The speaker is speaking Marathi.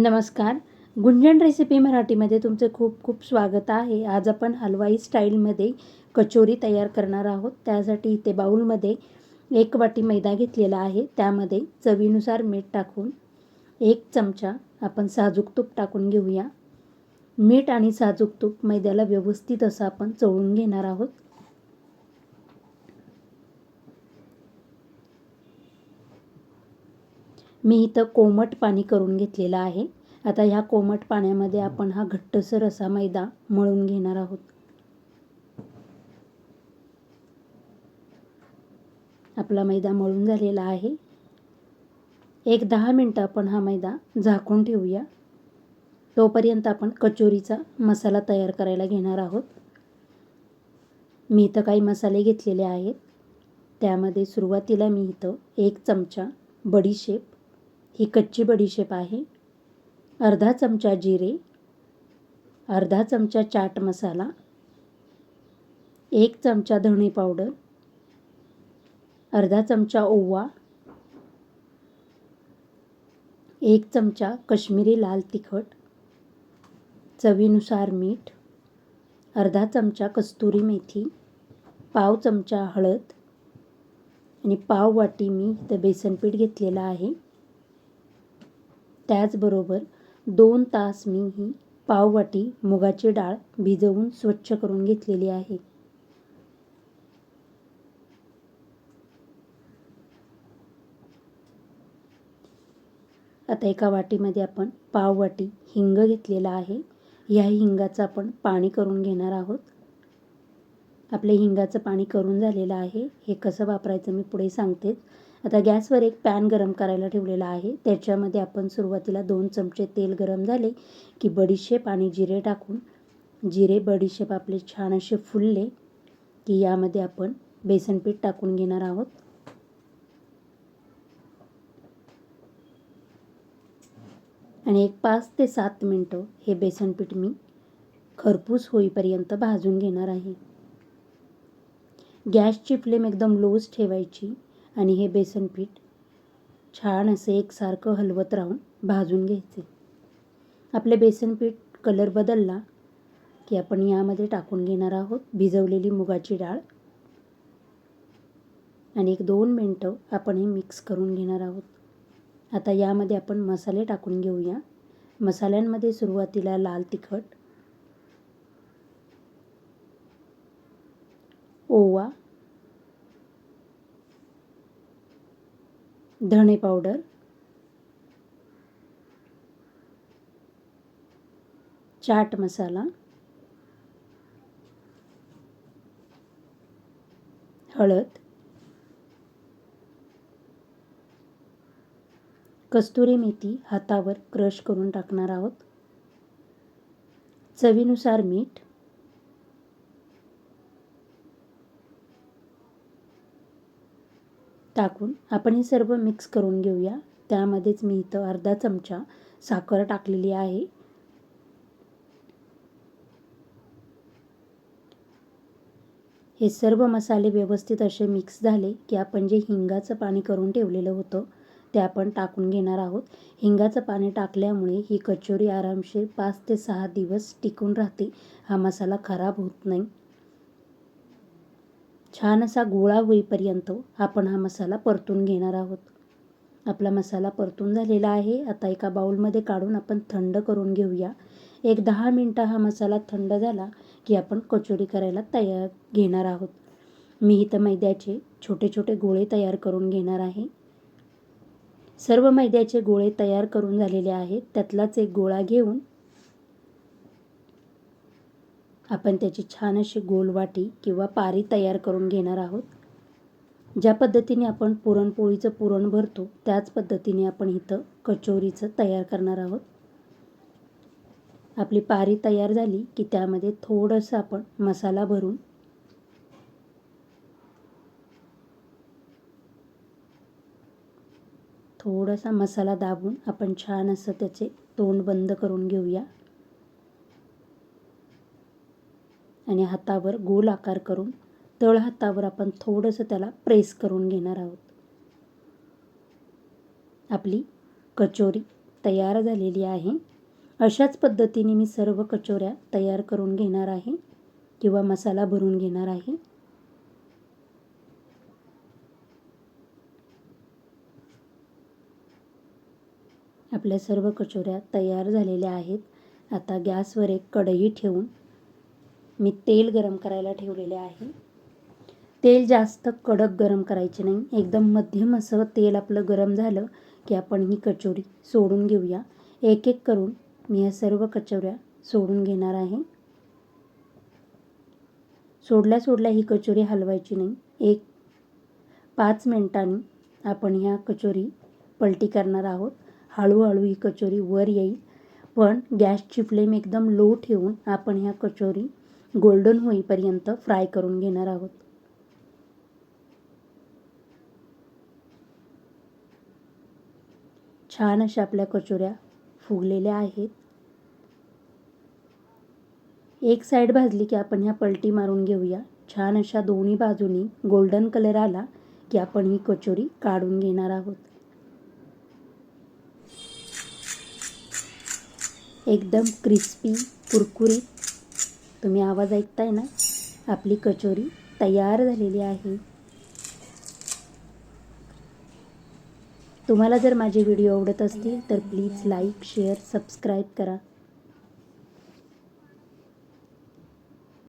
नमस्कार. गुंजन रेसिपी मराठीमध्ये तुमचे खूप खूप स्वागत आहे. आज आपण हलवाई स्टाईलमध्ये कचोरी तयार करणार आहोत. त्यासाठी इथे बाऊलमध्ये एक वाटी मैदा घेतलेला आहे. त्यामध्ये चवीनुसार मीठ टाकून एक चमचा आपण साजूक तूप टाकून घेऊया. मीठ आणि साजूक तूप मैद्याला व्यवस्थित असं आपण चोळून घेणार आहोत. मी इथं कोमट पाणी करून घेतलेलं आहे. आता ह्या कोमट पाण्यामध्ये आपण हा घट्टसर असा मैदा मळून घेणार आहोत. आपला मैदा मळून झालेला आहे. एक दहा मिनटं आपण हा मैदा झाकून ठेवूया. तोपर्यंत आपण कचोरीचा मसाला तयार करायला घेणार आहोत. मी इथं काही मसाले घेतलेले आहेत. त्यामध्ये सुरुवातीला मी इथं एक चमचा बडीशेप. ही कच्ची बडीशेप आहे. अर्धा चमचा जिरे अर्धा चमचा चाट मसाला एक चमचा धणे पावडर अर्धा चमचा ओवा एक चमचा कश्मीरी लाल तिखट चवीनुसार मीठ अर्धा चमचा कस्तुरी मेथी पाव चमचा हळद आणि पाव वाटी मी इथं बेसनपीठ घेतलेलं आहे. त्याचबरोबर दोन तास मी ही पाववाटी मुगाची डाळ भिजवून स्वच्छ करून घेतलेली आहे. आता एका वाटीमध्ये आपण पाववाटी हिंग घेतलेला आहे. या हिंगाचं आपण पाणी करून घेणार आहोत. आपले हिंगाचं पाणी करून झालेलं आहे. हे कसं वापरायचं मी पुढे सांगतेच. आता गॅसवर एक पॅन गरम करायला ठेवलेला आहे. त्याच्यामध्ये आपण सुरुवातीला दोन चमचे तेल गरम झाले की बडीशेप आणि जिरे टाकून. जिरे बडीशेप आपले छान असे फुलले की यामध्ये आपण बेसनपीठ टाकून घेणार आहोत. आणि एक पाच ते सात मिनटं हे बेसनपीठ मी खरपूस होईपर्यंत भाजून घेणार आहे. गॅसची फ्लेम एकदम लोज ठेवायची. आणि हे बेसन पीठ छान असे एकसारखं हलवत राहून भाजून घ्यायचे. आपले बेसन पीठ कलर बदलला की आपण यामध्ये टाकून घेणार आहोत भिजवलेली मुगाची डाळ. आणि एक दोन मिनटं आपण हे मिक्स करून घेणार आहोत. आता यामध्ये आपण मसाले टाकून घेऊया. मसाल्यांमध्ये सुरुवातीला लाल तिखट ओवा धणे पावडर. चाट मसाला. हळद. कस्तुरी मेथी हातावर क्रश करून टाकणार आहोत. चवीनुसार मीठ. टाकून आपण हे सर्व मिक्स करून घेऊया. त्यामध्येच मी इथं अर्धा चमचा साखर टाकलेली आहे. हे सर्व मसाले व्यवस्थित असे मिक्स झाले की आपण जे हिंगाचं पाणी करून ठेवलेलं होतं ते आपण टाकून घेणार आहोत. हिंगाचं पाणी टाकल्यामुळे ही कचोरी आरामशीर पाच ते सहा दिवस टिकून राहते. हा मसाला खराब होत नाही. छान असा गोळा होईपर्यंत आपण हा मसाला परतून घेणार आहोत. आपला मसाला परतून झालेला आहे. आता एका बाऊलमध्ये काढून आपण थंड करून घेऊया. एक दहा मिनटं हा मसाला थंड झाला की आपण कचोरी करायला तयार घेणार आहोत. मी इथं मैद्याचे छोटे छोटे गोळे तयार करून घेणार आहे. सर्व मैद्याचे गोळे तयार करून झालेले आहेत. त्यातलाच एक गोळा घेऊन आपण त्याची छान अशी गोलवाटी किंवा पारी तयार करून घेणार आहोत. ज्या पद्धतीने आपण पुरणपोळीचं पुरण भरतो त्याच पद्धतीने आपण इथं कचोरीचं तयार करणार आहोत. आपली पारी तयार झाली की त्यामध्ये थोडंसं आपण मसाला भरून थोडासा मसाला दाबून आपण छान असं त्याचे तोंड बंद करून घेऊया. आणि हातावर गोल आकार करून तळ हातावर आपण थोडंसं त्याला प्रेस करून घेणार आहोत. आपली कचोरी तयार झालेली आहे. अशाच पद्धतीने मी सर्व कचोऱ्या तयार करून घेणार आहे किंवा मसाला भरून घेणार आहे. आपल्या सर्व कचोऱ्या तयार झालेल्या आहेत. आता गॅसवर एक कढई ठेवून मी तेल गरम करायला ठेवलेले आहे. तेल जास्त कडक गरम करायचे नाही. एकदम मध्यम असं तेल आपलं गरम झालं की आपण ही कचोरी सोडून घेऊया. एक एक करून मी या सर्व कचोऱ्या सोडून घेणार आहे. सोडल्या सोडल्या ही कचोरी हलवायची नाही. एक पाच मिनटांनी आपण ह्या कचोरी पलटी करणार आहोत. हळूहळू ही कचोरी वर येईल. पण गॅसची फ्लेम एकदम लो ठेवून आपण ह्या कचोरी गोल्डन होईपर्यंत फ्राय करून घेणार आहोत. छान अशा आपल्या कचोऱ्या फुगलेल्या आहेत. एक साईड भाजली की आपण ह्या पलटी मारून घेऊया. छान अशा दोन्ही बाजूनी गोल्डन कलर आला की आपण ही कचोरी काढून घेणार आहोत. एकदम क्रिस्पी कुरकुरीत तुम्ही आवाज ऐकताय ना? आपली कचोरी तयार झालेली आहे. तुम्हाला जर माझे व्हिडिओ आवडत असतील तर प्लीज लाईक शेअर सबस्क्राईब करा.